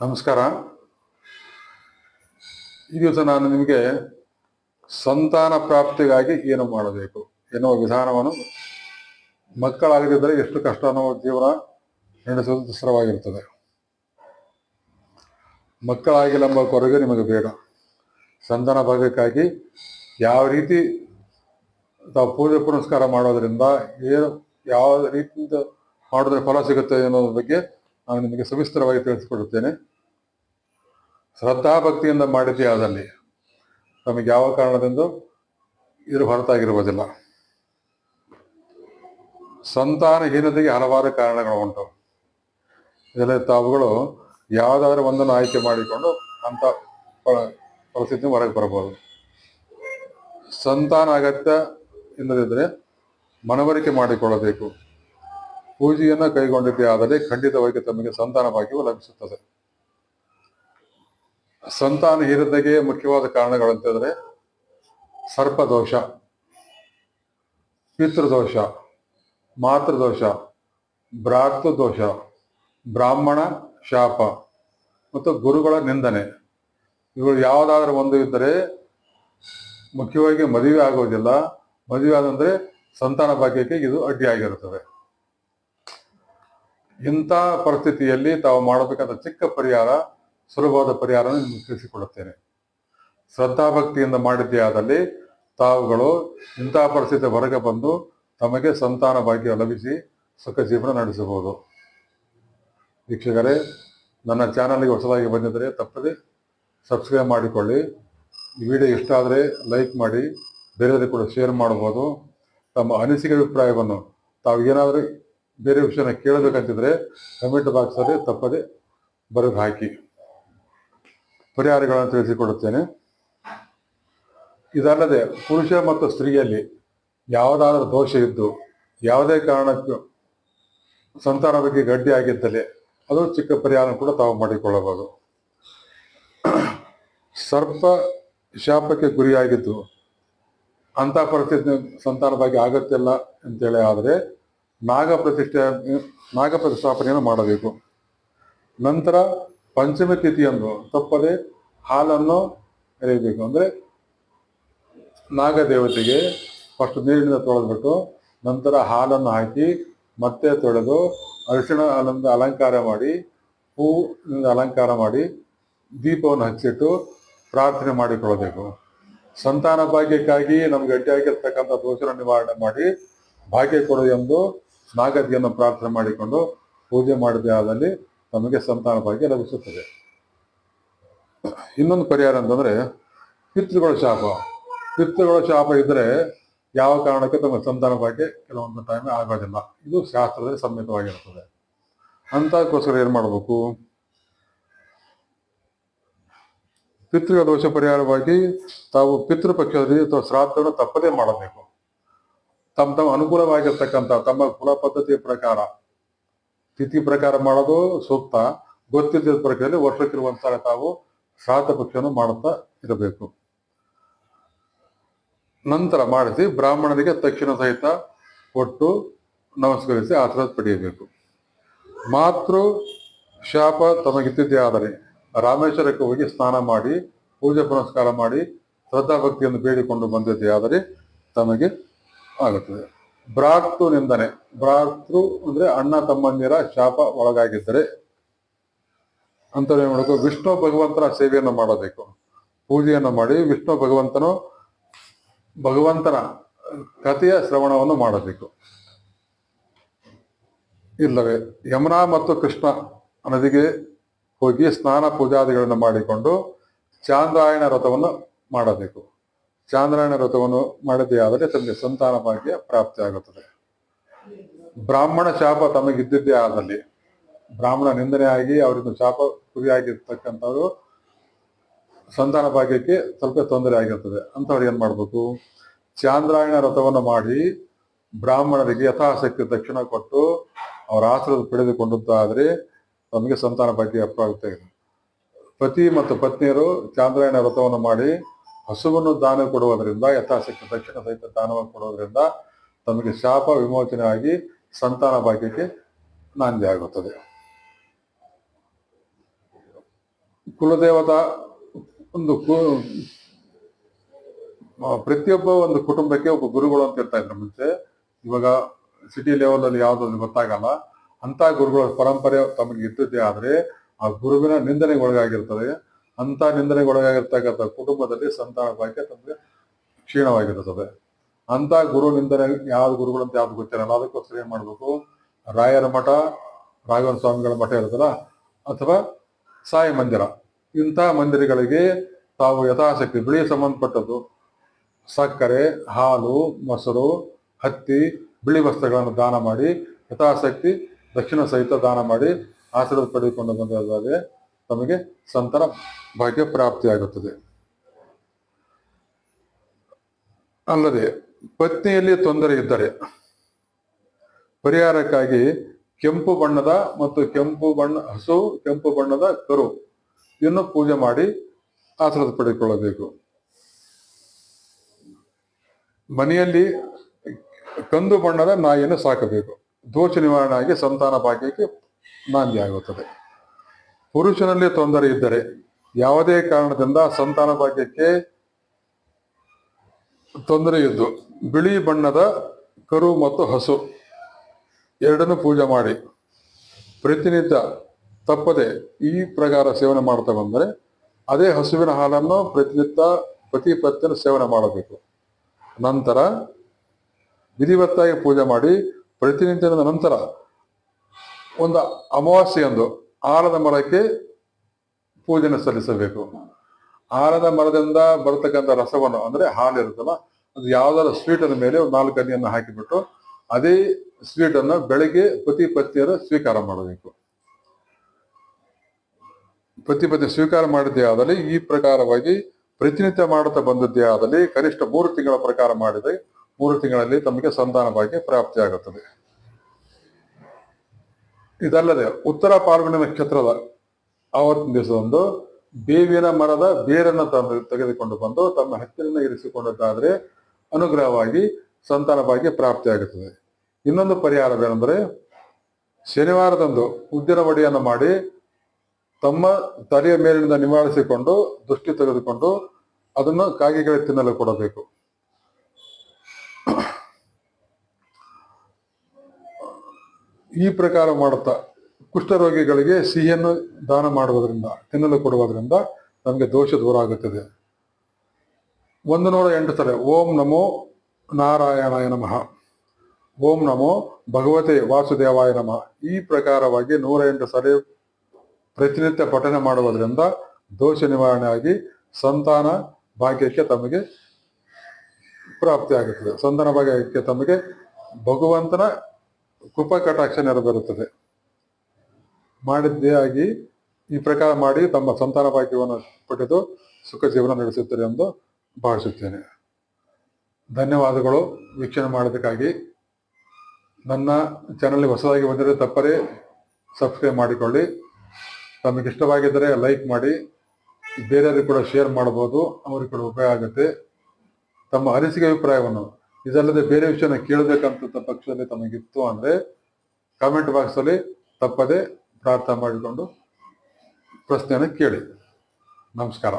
ನಮಸ್ಕಾರ. ಈ ದಿವಸ ನಾನು ನಿಮಗೆ ಸಂತಾನ ಪ್ರಾಪ್ತಿಗಾಗಿ ಏನು ಮಾಡಬೇಕು? ಎನ್ನುವ ವಿಧಾನವನ್ನು ಮಕ್ಕಳಾಗದಿದ್ದರೆ ಎಷ್ಟು ಕಷ್ಟ ಅನ್ನೋ ಜೀವನ ನಡೆಸುವುದು ದುಸ್ತರವಾಗಿರುತ್ತದೆ ಮಕ್ಕಳಾಗಿಲ್ಲ ಎಂಬ ಕೊರಗೆ ನಿಮಗೆ ಬೇಡ ಸಂತಾನ ಭಾಗಕ್ಕಾಗಿ ಯಾವ ರೀತಿ ತಾವು ಪೂಜೆ ಪುನಸ್ಕಾರ ಮಾಡೋದರಿಂದ ಏನು, ಯಾವ ರೀತಿಯಿಂದ ಮಾಡಿದ್ರೆ ಫಲ ಸಿಗುತ್ತೆ ಅನ್ನೋದ್ರ ಬಗ್ಗೆ ನಾನು ನಿಮಗೆ ಸವಿಸ್ತರವಾಗಿ ತಿಳಿಸಿಕೊಡುತ್ತೇನೆ. ಶ್ರದ್ಧಾ ಭಕ್ತಿಯಿಂದ ಮಾಡಿದ್ದೇ ಆದಲ್ಲಿ ನಮಗೆ ಯಾವ ಕಾರಣದಿಂದ ಇದು ಹೊರತಾಗಿರುವುದಿಲ್ಲ. ಸಂತಾನಹೀನತೆಗೆ ಹಲವಾರು ಕಾರಣಗಳು ಉಂಟು. ಇದರಲ್ಲಿ ತಾವುಗಳು ಯಾವುದಾದ್ರೂ ಒಂದನ್ನು ಆಯ್ಕೆ ಮಾಡಿಕೊಂಡು ಅಂತ ಪರಿಸ್ಥಿತಿ ಹೊರಗೆ ಬರಬಹುದು. ಸಂತಾನ ಅಗತ್ಯ ಇಲ್ಲದಿದ್ದರೆ ಮನವರಿಕೆ ಮಾಡಿಕೊಳ್ಳಬೇಕು. ಪೂಜೆಯನ್ನು ಕೈಗೊಂಡಿದ್ದೇ ಆದರೆ ಖಂಡಿತವಾಗಿ ತಮಗೆ ಸಂತಾನ ಭಾಗ್ಯವು ಲಭಿಸುತ್ತದೆ. ಸಂತಾನಹೀನತೆಗೆ ಮುಖ್ಯವಾದ ಕಾರಣಗಳು ಕಾರಣಗಳಂತಂದ್ರೆ ಸರ್ಪದೋಷ ಪಿತೃದೋಷ ಮಾತೃದೋಷ ಭ್ರಾತೃದೋಷ ಬ್ರಾಹ್ಮಣ ಶಾಪ ಮತ್ತು ಗುರುಗಳ ನಿಂದನೆ. ಇವುಗಳು ಯಾವುದಾದ್ರೂ ಒಂದು ಇದ್ದರೆ ಮುಖ್ಯವಾಗಿ ಮದುವೆ ಆಗೋದಿಲ್ಲ. ಮದುವೆ ಆದಂದ್ರೆ ಸಂತಾನ ಭಾಗ್ಯಕ್ಕೆ ಇದು ಅಡ್ಡಿಯಾಗಿರುತ್ತದೆ. ಇಂಥ ಪರಿಸ್ಥಿತಿಯಲ್ಲಿ ತಾವು ಮಾಡಬೇಕಾದ ಚಿಕ್ಕ ಪರಿಹಾರ ಸುಲಭವಾದ ಪರಿಹಾರವನ್ನು ನಿಮಗೆ ತಿಳಿಸಿಕೊಡುತ್ತೇನೆ. ಶ್ರದ್ಧಾಭಕ್ತಿಯಿಂದ ಮಾಡಿದ್ದೇ ಆದಲ್ಲಿ ತಾವುಗಳು ಇಂತಹ ಪರಿಸ್ಥಿತಿ ಹೊರಗೆ ಬಂದು ತಮಗೆ ಸಂತಾನ ಭಾಗ್ಯ ಲಭಿಸಿ ಸುಖ ಜೀವನ ನಡೆಸಬಹುದು. ವೀಕ್ಷಕರೇ, ನನ್ನ ಚಾನಲ್ಗೆ ಹೊಸದಾಗಿ ಬಂದಿದ್ದರೆ ತಪ್ಪದೆ ಸಬ್ಸ್ಕ್ರೈಬ್ ಮಾಡಿಕೊಳ್ಳಿ. ಈ ವಿಡಿಯೋ ಇಷ್ಟ ಆದರೆ ಲೈಕ್ ಮಾಡಿ, ಬೇರೆಯವರಿಗೆ ಕೂಡ ಶೇರ್ ಮಾಡ್ಬೋದು ತಮ್ಮ ಅನಿಸಿಕೆ ಅಭಿಪ್ರಾಯವನ್ನು ತಾವು ಏನಾದರೂ ಬೇರೆ ವಿಷಯನ ಕೇಳಬೇಕಂತಿದ್ರೆ ಕಮೆಂಟ್ ಬಾಕ್ಸಲ್ಲಿ ತಪ್ಪದೆ ಬರೆದು ಹಾಕಿ. ಪರಿಹಾರಗಳನ್ನು ತಿಳಿಸಿಕೊಡುತ್ತೇನೆ. ಇದಲ್ಲದೆ ಪುರುಷ ಮತ್ತು ಸ್ತ್ರೀಯಲ್ಲಿ ಯಾವುದಾದ್ರೂ ದೋಷ ಇದ್ದು, ಯಾವುದೇ ಕಾರಣಕ್ಕೂ ಸಂತಾನ ಬಗ್ಗೆ ಗಡ್ಡಿ ಆಗಿದ್ದಲ್ಲಿ ಅದು ಚಿಕ್ಕ ಪರಿಹಾರ ಕೂಡ ತಾವು ಮಾಡಿಕೊಳ್ಳಬಹುದು. ಸರ್ಪ ಶಾಪಕ್ಕೆ ಗುರಿಯಾಗಿದ್ದು ಅಂಥ ಪರಿಸ್ಥಿತಿ ಸಂತಾನ ಬಗ್ಗೆ ಆಗುತ್ತಿಲ್ಲ ಅಂತೇಳಿ ಆದರೆ ನಾಗ ಪ್ರತಿಷ್ಠೆ ನಾಗ ಮಾಡಬೇಕು. ನಂತರ ಪಂಚಮಿ ತಿಥಿಯಂದು ತಪ್ಪದೆ ಹಾಲನ್ನು ಎರೆಯಬೇಕು. ಅಂದರೆ ನಾಗದೇವತೆಗೆ ಫಸ್ಟ್ ನೀರಿನಿಂದ ತೊಳೆದ್ಬಿಟ್ಟು ನಂತರ ಹಾಲನ್ನು ಹಾಕಿ ಮತ್ತೆ ತೊಳೆದು ಅರಿಶಿಣ ಹಾಲಿಂದ ಅಲಂಕಾರ ಮಾಡಿ, ಹೂವಿನಿಂದ ಅಲಂಕಾರ ಮಾಡಿ ದೀಪವನ್ನು ಹಚ್ಚಿಟ್ಟು ಪ್ರಾರ್ಥನೆ ಮಾಡಿಕೊಳ್ಳಬೇಕು. ಸಂತಾನ ಭಾಗ್ಯಕ್ಕಾಗಿ ನಮ್ಗೆ ಅಡ್ಡಿಯಾಗಿರ್ತಕ್ಕಂಥ ದೋಷನ ನಿವಾರಣೆ ಮಾಡಿ ಭಾಗ್ಯ ಕೊಡು ಎಂದು ನಾಗದಿಯನ್ನು ಪ್ರಾರ್ಥನೆ ಮಾಡಿಕೊಂಡು ಪೂಜೆ ಮಾಡಿದ ಆದಲ್ಲಿ ನಮಗೆ ಸಂತಾನ ಭಾಗ್ಯ ಲಭಿಸುತ್ತದೆ. ಇನ್ನೊಂದು ಪರಿಹಾರ ಅಂತಂದ್ರೆ, ಪಿತೃಗಳ ಶಾಪ. ಪಿತೃಗಳ ಶಾಪ ಇದ್ರೆ ಯಾವ ಕಾರಣಕ್ಕೆ ತಮ್ಮ ಸಂತಾನ ಭಾಗ್ಯ ಕೆಲವೊಂದು ಟೈಮ್ ಆಗೋದಿಲ್ಲ. ಇದು ಶಾಸ್ತ್ರದಲ್ಲಿ ಸಮ್ಮಿತವಾಗಿರುತ್ತದೆ. ಅಂತಕ್ಕೋಸ್ಕರ ಏನ್ ಮಾಡಬೇಕು? ಪಿತೃ ದೋಷ ಪರಿಹಾರವಾಗಿ ತಾವು ಪಿತೃಪಕ್ಷದಲ್ಲಿ ಅಥವಾ ಶ್ರಾದ್ದವನ್ನು ತಪ್ಪದೇ ಮಾಡಬೇಕು. ತಮ್ಮ ತಮ್ಮ ಅನುಕೂಲವಾಗಿರ್ತಕ್ಕಂಥ, ತಮ್ಮ ಕುಲ ಪದ್ಧತಿಯ ಪ್ರಕಾರ ತಿಥಿ ಪ್ರಕಾರ ಮಾಡೋದು ಸೂಕ್ತ. ಗೊತ್ತಿದ್ದ ಪ್ರಕಾರದಲ್ಲಿ ಒಂದ್ಸಲ ತಾವು ಶ್ರಾದ್ದ ಪಕ್ಷವನ್ನು ಮಾಡುತ್ತಾ ಇರಬೇಕು. ನಂತರ ಮಾಡಿಸಿ ಬ್ರಾಹ್ಮಣರಿಗೆ ತಕ್ಷಣ ಸಹಿತ ಕೊಟ್ಟು ನಮಸ್ಕರಿಸಿ ಆಶೀರ್ವಾದ ಪಡೆಯಬೇಕು. ಮಾತೃ ಶಾಪ ತಮಗಿದ್ದಿದ್ದೇ ಆದರೆ ರಾಮೇಶ್ವರಕ್ಕೆ ಹೋಗಿ ಸ್ನಾನ ಮಾಡಿ, ಪೂಜೆ ಪುನಸ್ಕಾರ ಮಾಡಿ ಶ್ರದ್ಧಾ ಭಕ್ತಿಯನ್ನು ಬೇಡಿಕೊಂಡು ಬಂದಿದ್ದೇ ಆದರೆ ತಮಗೆ ಆಗುತ್ತದೆ. ಭ್ರಾತೃ ನಿಂದನೆ. ಭ್ರಾತೃ ಅಂದ್ರೆ ಅಣ್ಣ ತಮ್ಮಂದಿರ ಶಾಪ ಒಳಗಾಗಿದ್ದರೆ ಅಂತ ಏನ್ ಮಾಡಬೇಕು ವಿಷ್ಣು ಭಗವಂತನ ಸೇವೆಯನ್ನು ಮಾಡಬೇಕು. ಪೂಜೆಯನ್ನು ಮಾಡಿ ವಿಷ್ಣು ಭಗವಂತನು ಭಗವಂತನ ಕಥೆಯ ಶ್ರವಣವನ್ನು ಮಾಡಬೇಕು. ಇಲ್ಲವೇ, ಯಮುನಾ ಮತ್ತು ಕೃಷ್ಣ ನದಿಗೆ ಹೋಗಿ ಸ್ನಾನ ಪೂಜಾದಿಗಳನ್ನು ಮಾಡಿಕೊಂಡು ಚಾಂದ್ರಾಯಣ ವ್ರತವನ್ನು ಮಾಡಬೇಕು. ಚಾಂದ್ರಾಯಣ ವ್ರತವನ್ನು ಮಾಡದೇ ಆದರೆ ತಮಗೆ ಸಂತಾನ ಭಾಗ್ಯ ಪ್ರಾಪ್ತಿ ಆಗುತ್ತದೆ. ಬ್ರಾಹ್ಮಣ ಶಾಪ ತಮಗಿದ್ದಿದ್ದೇ ಆದಲ್ಲಿ ಬ್ರಾಹ್ಮಣ ನಿಂದನೆ ಆಗಿ ಅವರಿಂದ ಶಾಪ ಕುರಿಯಾಗಿರ್ತಕ್ಕಂಥವ್ರು ಸಂತಾನ ಭಾಗ್ಯಕ್ಕೆ ಸ್ವಲ್ಪ ತೊಂದರೆ ಆಗಿರ್ತದೆ. ಅಂಥವ್ರು ಏನ್ ಮಾಡ್ಬೇಕು? ಚಾಂದ್ರಾಯಣ ವ್ರತವನ್ನು ಮಾಡಿ ಬ್ರಾಹ್ಮಣರಿಗೆ ಯಥಾಶಕ್ತಿ ದಕ್ಷಿಣ ಕೊಟ್ಟು ಅವರ ಆಶ್ರದ ಪಡೆದುಕೊಂಡಂತಾದ್ರೆ ತಮಗೆ ಸಂತಾನ ಭಾಗ್ಯ ಪ್ರಾಪ್ತ ಆಗಿದೆ. ಪತಿ ಮತ್ತು ಪತ್ನಿಯರು ಚಾಂದ್ರಾಯಣ ವ್ರತವನ್ನು ಮಾಡಿ ಹಸುವನ್ನು ದಾನ ಕೊಡುವುದರಿಂದ, ಯಥಾಶಕ್ತಿ, ದಕ್ಷಿಣ ಸಹಿತ ದಾನವನ್ನು ಕೊಡುವುದರಿಂದ ತಮಗೆ ಶಾಪ ವಿಮೋಚನೆ ಆಗಿ ಸಂತಾನ ಭಾಗ್ಯಕ್ಕೆ ನಾಂದಿ ಆಗುತ್ತದೆ. ಕುಲದೇವತಾ ಒಂದು ಪ್ರತಿಯೊಬ್ಬ ಒಂದು ಕುಟುಂಬಕ್ಕೆ ಒಬ್ಬ ಗುರುಗಳು ಅಂತ ಇರ್ತಾ ಇದ್ರು ಮುಂಚೆ. ಇವಾಗ ಸಿಟಿ ಲೆವೆಲ್ ಅಲ್ಲಿ ಯಾವ್ದು ಗೊತ್ತಾಗಲ್ಲ. ಅಂತ ಗುರುಗಳ ಪರಂಪರೆ ತಮಗೆ ಇದ್ದದ್ದೇ ಆದ್ರೆ ಆ ಗುರುವಿನ ನಿಂದನೆಗೆ ಒಳಗಾಗಿರ್ತದೆ. ಅಂತ ನಿಂದನೆಗೊಳಗಾಗಿರ್ತಕ್ಕಂಥ ಕುಟುಂಬದಲ್ಲಿ ಸಂತಾನ ಭಾಗ್ಯ ತಮಗೆ ಕ್ಷೀಣವಾಗಿರುತ್ತದೆ ಅಂತ ಗುರು ನಿಂದನೆ ಯಾವ ಗುರುಗಳು ಅಂತ ಯಾವ್ದು ಗೊತ್ತಿರಲ್ಲ. ಅದಕ್ಕೋಸ್ಕರ ಏನ್ ಮಾಡ್ಬೇಕು? ರಾಯರ ಮಠ ರಾಘವನ ಸ್ವಾಮಿಗಳ ಮಠ ಇರುತ್ತಲ್ಲ, ಅಥವಾ ಸಾಯಿ ಮಂದಿರ. ಇಂಥ ಮಂದಿರಗಳಿಗೆ ತಾವು ಯಥಾಶಕ್ತಿ, ಬಿಳಿ ಸಂಬಂಧಪಟ್ಟದ್ದು, ಸಕ್ಕರೆ, ಹಾಲು, ಮೊಸರು, ಹತ್ತಿ, ಬಿಳಿ ವಸ್ತ್ರಗಳನ್ನು ದಾನ ಮಾಡಿ, ಯಥಾಶಕ್ತಿ, ದಕ್ಷಿಣ ಸಹಿತ ದಾನ ಮಾಡಿ, ಆಶೀರ್ವಾದ ಪಡೆದುಕೊಂಡು ಬಂದಾದರೆ ತಮಗೆ ಸಂತರ ಭಾಗ್ಯ ಪ್ರಾಪ್ತಿಯಾಗುತ್ತದೆ. ಅಲ್ಲದೆ ಪತ್ನಿಯಲ್ಲಿ ತೊಂದರೆ ಇದ್ದರೆ ಪರಿಹಾರಕ್ಕಾಗಿ ಕೆಂಪು ಬಣ್ಣದ ಮತ್ತು ಕೆಂಪು ಬಣ್ಣ, ಹಸು, ಕೆಂಪು ಬಣ್ಣದ ಕರು ಇನ್ನು ಪೂಜೆ ಮಾಡಿ ಆಶೀರ್ವಾದ ಪಡೆದುಕೊಳ್ಳಬೇಕು. ಮನೆಯಲ್ಲಿ ಕಂದು ಬಣ್ಣದ ನಾಯಿಯನ್ನು ಸಾಕಬೇಕು. ದೋಷ ನಿವಾರಣೆ ಆಗಿ ಸಂತಾನ ಭಾಗ್ಯಕ್ಕೆ ನಾಂದಿ ಆಗುತ್ತದೆ ಪುರುಷನಲ್ಲಿ ತೊಂದರೆ ಇದ್ದರೆ ಯಾವುದೇ ಕಾರಣದಿಂದ ಸಂತಾನ ಭಾಗ್ಯಕ್ಕೆ ತೊಂದರೆ ಇದ್ದು ಬಿಳಿ ಬಣ್ಣದ ಕರು ಮತ್ತು ಹಸು. ಎರಡನ್ನು ಪೂಜೆ ಮಾಡಿ. ಪ್ರತಿನಿತ್ಯ ತಪ್ಪದೆ ಈ ಪ್ರಕಾರ ಸೇವನೆ ಮಾಡ್ತಾ ಬಂದರೆ ಅದೇ ಹಸುವಿನ ಹಾಲನ್ನು ಪ್ರತಿನಿತ್ಯ ಪತಿ ಸೇವನೆ ಮಾಡಬೇಕು. ನಂತರ ವಿಧಿವತ್ತಾಗಿ ಪೂಜೆ ಮಾಡಿ ಪ್ರತಿನಿತ್ಯದ ನಂತರ ಒಂದು ಅಮಾವಾಸ್ಯೆಯಂದು ಆಲದ ಮರಕ್ಕೆ ಪೂಜೆನ ಸಲ್ಲಿಸಬೇಕು. ಆಲದ ಮರದಿಂದ ಬರತಕ್ಕಂಥ ರಸವನ್ನು, ಅಂದ್ರೆ ಹಾಲು ಇರುತ್ತಲ್ಲ, ಅದು ಯಾವುದಾದ್ರು ಸ್ವೀಟನ ಮೇಲೆ ಒಂದು ನಾಲ್ಕು ಹನಿಯನ್ನು ಹಾಕಿಬಿಟ್ಟು, ಅದೇ ಸ್ವೀಟ್ ಅನ್ನು ಬೆಳಿಗ್ಗೆ ಪತಿ ಪತ್ನಿಯರು ಸ್ವೀಕಾರ ಮಾಡಬೇಕು. ಪತಿ ಪತ್ನಿ ಸ್ವೀಕಾರ ಮಾಡಿದ್ದೇ ಆದಲ್ಲಿ ಈ ಪ್ರಕಾರವಾಗಿ ಪ್ರತಿನಿತ್ಯ ಮಾಡುತ್ತಾ ಬಂದದ್ದೇ ಆದಲ್ಲಿ ಕನಿಷ್ಠ ಮೂರು ತಿಂಗಳ ಪ್ರಕಾರ ಮಾಡಿದರೆ ಮೂರು ತಿಂಗಳಲ್ಲಿ ತಮಗೆ ಸಂತಾನವಾಗಿ ಪ್ರಾಪ್ತಿಯಾಗುತ್ತದೆ. ಇದಲ್ಲದೆ ಉತ್ತರ ಪಾಲ್ಗುಣ ಕ್ಷೇತ್ರದ ಆವತ್ತಿನ ದಿವಸದಂದು ಬೇವಿನ ಮರದ ಬೇರನ್ನು ತಂದು ತೆಗೆದುಕೊಂಡು ಬಂದು ತಮ್ಮ ಹತ್ತಿರನ ಇರಿಸಿಕೊಂಡದ್ದಾದ್ರೆ ಅನುಗ್ರಹವಾಗಿ ಸಂತಾನ ಭಾಗ್ಯ ಪ್ರಾಪ್ತಿಯಾಗುತ್ತದೆ. ಇನ್ನೊಂದು ಪರಿಹಾರವೇನೆಂದರೆ ಶನಿವಾರದಂದು ಉದ್ದಿನ ವಡಿಯನ್ನು ಮಾಡಿ ತಮ್ಮ ತಲೆಯ ಮೇಲಿನಿಂದ ನಿವಾರಿಸಿಕೊಂಡು ದೃಷ್ಟಿ ತೆಗೆದುಕೊಂಡು ಅದನ್ನು ಕಾಗೆಗಳ ತಿನ್ನಲು ಕೊಡಬೇಕು. ಈ ಪ್ರಕಾರ ಮಾಡುತ್ತಾ ಕುಷ್ಠರೋಗಿಗಳಿಗೆ ಸಿಹಿಯನ್ನು ದಾನ ಮಾಡುವುದರಿಂದ, ತಿನ್ನಲು ಕೊಡುವುದರಿಂದ ನಮಗೆ ದೋಷ ದೂರ ಆಗುತ್ತದೆ. ಒಂದು ನೂರ ಎಂಟು ಸಲ ಓಂ ನಮೋ ನಾರಾಯಣಾಯ ನಮಃ. ಓಂ ನಮೋ ಭಗವತೆ ವಾಸುದೇವಾಯ ನಮಃ. ಈ ಪ್ರಕಾರವಾಗಿ ನೂರ ಎಂಟು ಸಲ ಪ್ರತಿನಿತ್ಯ ಪಠನೆ ಮಾಡುವುದರಿಂದ ದೋಷ ನಿವಾರಣೆ ಆಗಿ ಸಂತಾನ ಭಾಗ್ಯಕ್ಕೆ ತಮಗೆ ಪ್ರಾಪ್ತಿಯಾಗುತ್ತದೆ. ಸಂತಾನ ಭಾಗ್ಯಕ್ಕೆ ತಮಗೆ ಭಗವಂತನ ಕೃಪಾ ಕಟಾಕ್ಷ ನೆರವೇರುತ್ತದೆ ಮಾಡಿದ್ದೇ ಆಗಿ ಈ ಪ್ರಕಾರ ಮಾಡಿ ತಮ್ಮ ಸಂತಾನ ಭಾಗ್ಯವನ್ನು ಪಡೆದು ಸುಖ ಜೀವನ ನಡೆಸುತ್ತಾರೆ ಎಂದು ಭಾವಿಸುತ್ತೇನೆ. ಧನ್ಯವಾದಗಳು. ವೀಕ್ಷಣೆ ಮಾಡೋದಕ್ಕಾಗಿ ನನ್ನ ಚಾನಲ್ಗೆ ಹೊಸದಾಗಿ ಬಂದರೆ ತಪ್ಪದೇ ಸಬ್ಸ್ಕ್ರೈಬ್ ಮಾಡಿಕೊಳ್ಳಿ. ತಮಗೆ ಇಷ್ಟವಾಗಿದ್ದರೆ ಲೈಕ್ ಮಾಡಿ. ಬೇರೆಯವರಿಗೆ ಕೂಡ ಶೇರ್ ಮಾಡ್ಬೋದು. ಅವರಿಗೆ ಕೂಡ ಉಪಯೋಗ ಆಗುತ್ತೆ. ತಮ್ಮ ಅನಿಸಿಕೆ ಅಭಿಪ್ರಾಯವನ್ನು ಇದಲ್ಲದೆ ಬೇರೆ ವಿಷಯನ ಕೇಳಬೇಕಂತ ಪಕ್ಷದಲ್ಲಿ ತಮಗಿತ್ತು ಅಂದ್ರೆ ಕಾಮೆಂಟ್ ಬಾಕ್ಸ್ ಅಲ್ಲಿ ತಪ್ಪದೆ ಪ್ರಾರ್ಥನೆ ಮಾಡಿಕೊಂಡು ಪ್ರಶ್ನೆಯನ್ನು ಕೇಳಿ. ನಮಸ್ಕಾರ.